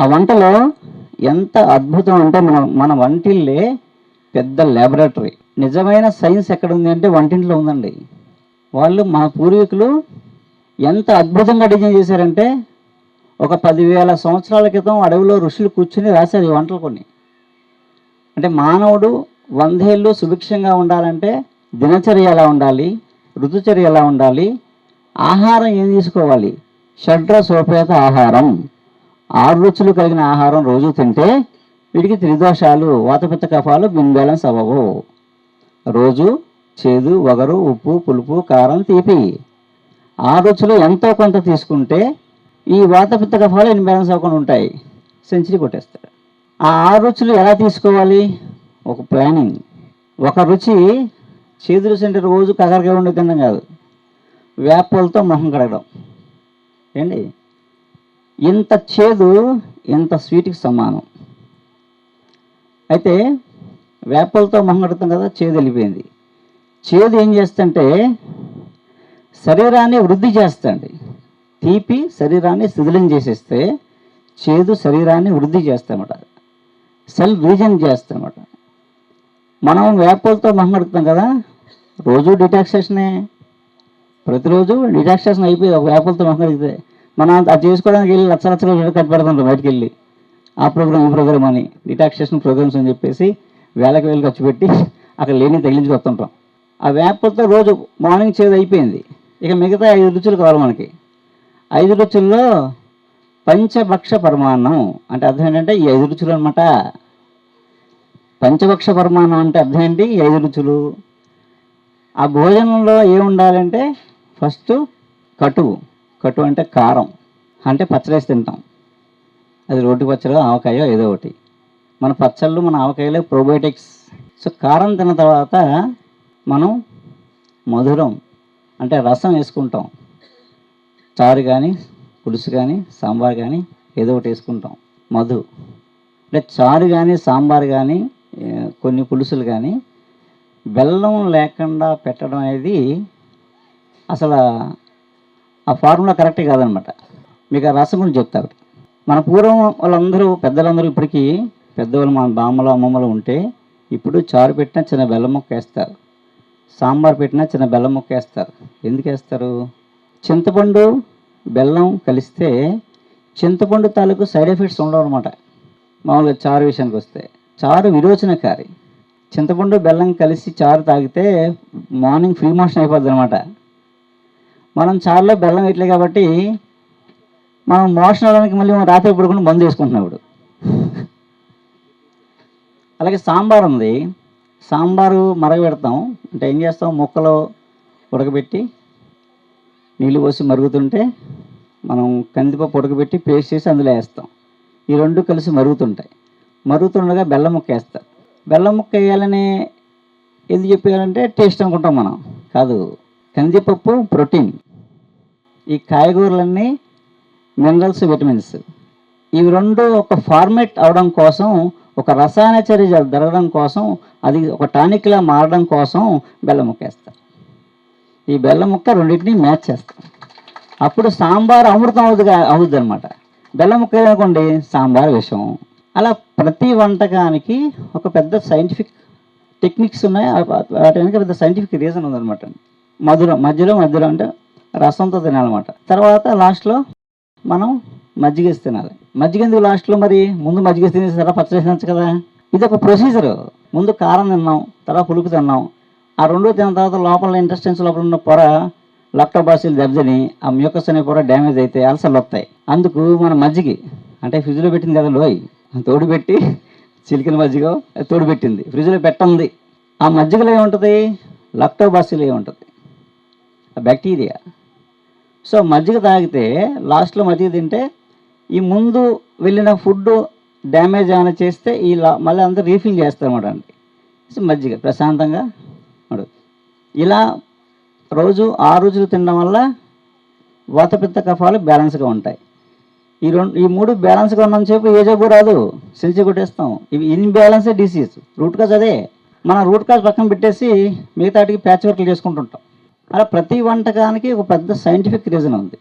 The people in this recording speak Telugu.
ఆ వంటలో ఎంత అద్భుతం అంటే మన మన వంటిల్లే పెద్ద ల్యాబొరేటరీ నిజమైన సైన్స్ ఎక్కడ ఉంది అంటే వంటింట్లో ఉందండి. వాళ్ళు మా పూర్వీకులు ఎంత అద్భుతంగా డిజైన్ చేశారంటే ఒక పదివేల సంవత్సరాల క్రితం అడవిలో ఋషులు కూర్చుని రాశారు ఈ వంటలు కొన్ని. అంటే మానవుడు వందేళ్ళు సుభిక్షంగా ఉండాలంటే దినచర్య ఎలా ఉండాలి ఋతుచర్య ఎలా ఉండాలి ఆహారం ఏం తీసుకోవాలి షడ్ర సోపేత ఆహారం. ఆరు రుచులు కలిగిన ఆహారం రోజు తింటే వీటికి త్రిదోషాలు వాతపిత్త కఫాలు బ్యాలెన్స్ అవ్వవు రోజు చేదు వగరు ఉప్పు పులుపు కారం తీపి. ఆ రుచులు ఎంతో కొంత తీసుకుంటే ఈ వాతపిత్త కఫాలు ఇన్బ్యాలెన్స్ అవ్వకుండా ఉంటాయి? సెంచరీ కొట్టేస్తాడు. ఆ ఆరు రుచులు ఎలా తీసుకోవాలి? ఒక ప్లానింగ్. ఒక రుచి చేదు రుచి అంటే రోజు కగరగా ఉండి తినడం కాదు. వేపలతో మొహం కడగడం. ఏంటి? ఇంత చేదు ఇంత స్వీట్కి సమానం. అయితే వేపలతో మొహంగడుతాం కదా చేదు వెళ్ళిపోయింది. చేదు ఏం చేస్తుంటే శరీరాన్ని వృద్ధి చేస్తండి తీపి శరీరాన్ని శిథిలం చేసేస్తే చేదు శరీరాన్ని వృద్ధి చేస్తామట సెల్ రీజన్ చేస్తామట మనం వేపలతో మొహంగడుతాం కదా రోజు డిటాక్సేషనే. ప్రతిరోజు డిటాక్సేషన్ అయిపోయి ఒక వేపలతో మొహంగడిగితే మనం అది చేసుకోవడానికి వెళ్ళి లక్ష లక్షల రూపాయలు పెడతాం బయటికి వెళ్ళి ఆ ప్రోగ్రామ్ ఈ ప్రోగ్రామ్ అని రిటాక్సేషన్ ప్రోగ్రామ్స్ అని చెప్పేసి వేలకు వేలు ఖర్చు పెట్టి అక్కడ లేని తగిలించి వస్తుంటాం. ఆ వేపతో రోజు మార్నింగ్ చేదు అయిపోయింది. ఇక మిగతా ఐదు రుచులు కావాలి మనకి. ఐదు రుచుల్లో పంచభక్ష పరమాన్నం అంటే అర్థం ఏంటంటే ఈ ఐదు రుచులు అనమాట పంచభక్ష పరమాన్నం అంటే అర్థం ఏంటి? ఈ ఐదు రుచులు. ఆ భోజనంలో ఏముండాలంటే ఫస్ట్ కటువు. కటు అంటే కారం. అంటే పచ్చడేసి తింటాం. అది రోటి పచ్చడో ఆవకాయో ఏదో ఒకటి. మన పచ్చళ్ళు మన ఆవకాయలో ప్రోబయోటిక్స్ సో కారం తిన్న తర్వాత మనం మధురం అంటే రసం వేసుకుంటాం. చారు కానీ పులుసు కానీ సాంబార్ కానీ ఏదో ఒకటి వేసుకుంటాం. మధు. అంటే చారు కానీ సాంబార్ కానీ కొన్ని పులుసులు కానీ బెల్లం లేకుండా పెట్టడం అనేది అసలు ఆ ఫార్ములా కరెక్టే కాదనమాట. మీకు ఆ రసం గురించి చెప్తారు మన పూర్వం వాళ్ళందరూ పెద్దలందరూ ఇప్పటికీ పెద్దవాళ్ళు మన బామ్మలు అమ్మమ్మలు ఉంటే ఇప్పుడు చారు పెట్టినా చిన్న బెల్లం ముక్క వేస్తారు. సాంబార్ పెట్టినా చిన్న బెల్లం ముక్క వేస్తారు. ఎందుకు వేస్తారు? చింతపండు బెల్లం కలిస్తే చింతపండు తాలూకు సైడ్ ఎఫెక్ట్స్ ఉండవు అనమాట. మామూలుగా చారు విషయానికి వస్తే. చారు విరోచనకారి. చింతపండు బెల్లం కలిసి చారు తాగితే మార్నింగ్ ఫ్రీ మోషన్ అయిపోద్ది అనమాట. మనం చారులో బెల్లం ఇట్లే కాబట్టి మనం మోషన్ అవడానికి మళ్ళీ మనం రాత్రి పడుకుని బంద్ వేసుకుంటున్నాం ఇప్పుడు. అలాగే సాంబార్ ఉంది. సాంబారు మరగబెడతాం. అంటే ఏం చేస్తాం? ముక్కలు ఉడకబెట్టి నీళ్ళు పోసి మరుగుతుంటే మనం కందిపప్పు ఉడకబెట్టి పేస్ట్ చేసి అందులో వేస్తాం. ఈ రెండు కలిసి మరుగుతుంటాయి. మరుగుతుండగా బెల్లం ముక్క వేస్తారు. బెల్లం ముక్క వేయాలని ఎందుకు చెప్పారంటే టేస్ట్ అనుకుంటాం మనం. కాదు. కందిపప్పు ప్రోటీన్. ఈ కాయగూరలన్నీ మినరల్స్ విటమిన్స్. ఇవి రెండు ఒక ఫార్మేట్ అవడం కోసం ఒక రసాయన చర్య జరగడం కోసం అది ఒక టానిక్లా మారడం కోసం బెల్లం ముక్క వేస్తారు. ఈ బెల్లం ముక్క రెండింటిని మ్యాచ్ చేస్తాం అప్పుడు సాంబార్ అమృతం అవుతుంది అవుతుంది అనమాట బెల్లం ముక్క అనుకోండి సాంబార్ విషం. అలా ప్రతి వంటకానికి ఒక పెద్ద సైంటిఫిక్ టెక్నిక్స్ ఉన్నాయి. వాటి వెనక పెద్ద సైంటిఫిక్ రీజన్ ఉందన్నమాట. మధురం మధ్యలో మధ్యలో అంటే రసంతో తినాలన్నమాట. తర్వాత లాస్ట్లో మనం మజ్జిగేసి తినాలి. మజ్జిగ ఎందుకు లాస్ట్లో మరి? ముందు మజ్జిగేసి తినేసారా తినేసి పచ్చడి తినచ్చు కదా? ఇది ఒక ప్రొసీజర్ ముందు కారం తిన్నాం తర్వాత పులుపు తిన్నాం. ఆ రెండో తిన్న తర్వాత లోపల ఇంటెస్టెన్స్ లోపల ఉన్న పొర లక్టోబాసిల్ దెబ్బతిని ఆ మ్యూకస్ అనే పొర డ్యామేజ్ అయితే అల్సర్లు వస్తాయి. అందుకు మన మజ్జిగి అంటే ఫ్రిడ్జ్లో పెట్టింది కదా లోయ్ తోడు పెట్టి చిలికిన మజ్జిగ తోడు పెట్టింది. ఫ్రిడ్జ్లో పెట్టంది. ఆ మజ్జిగలో ఏముంటుంది? లక్టోబాసిల్ ఏముంటుంది? బ్యాక్టీరియా. సో మజ్జిగ తాగితే లాస్ట్లో మజ్జిగ తింటే ఈ ముందు వెళ్ళిన ఫుడ్ డ్యామేజ్ ఏమైనా చేస్తే ఈ మళ్ళీ అందరూ రీఫిల్ చేస్తారన్నమాట అండి. సో మజ్జిగ ప్రశాంతంగా ఉండదు ఇలా రోజు ఆ రోజులు తినడం వల్ల వాతపిత్త కఫాలు బ్యాలెన్స్గా ఉంటాయి. ఈ రెండు ఈ మూడు బ్యాలెన్స్గా ఉన్నంత సేపు ఏ జబ్బు రాదు. సెన్సి కొట్టేస్తాం. ఇవి ఇన్బ్యాలెన్సే డిసీజ్. రూట్ కాజ్ అదే. మన రూట్ కాజ్ పక్కన పెట్టేసి మిగతాటికి ప్యాచ్ వర్క్లు చేసుకుంటుంటాం. అలా ప్రతి వంటకానికి ఒక పెద్ద సైంటిఫిక్ రీజన్ ఉంది.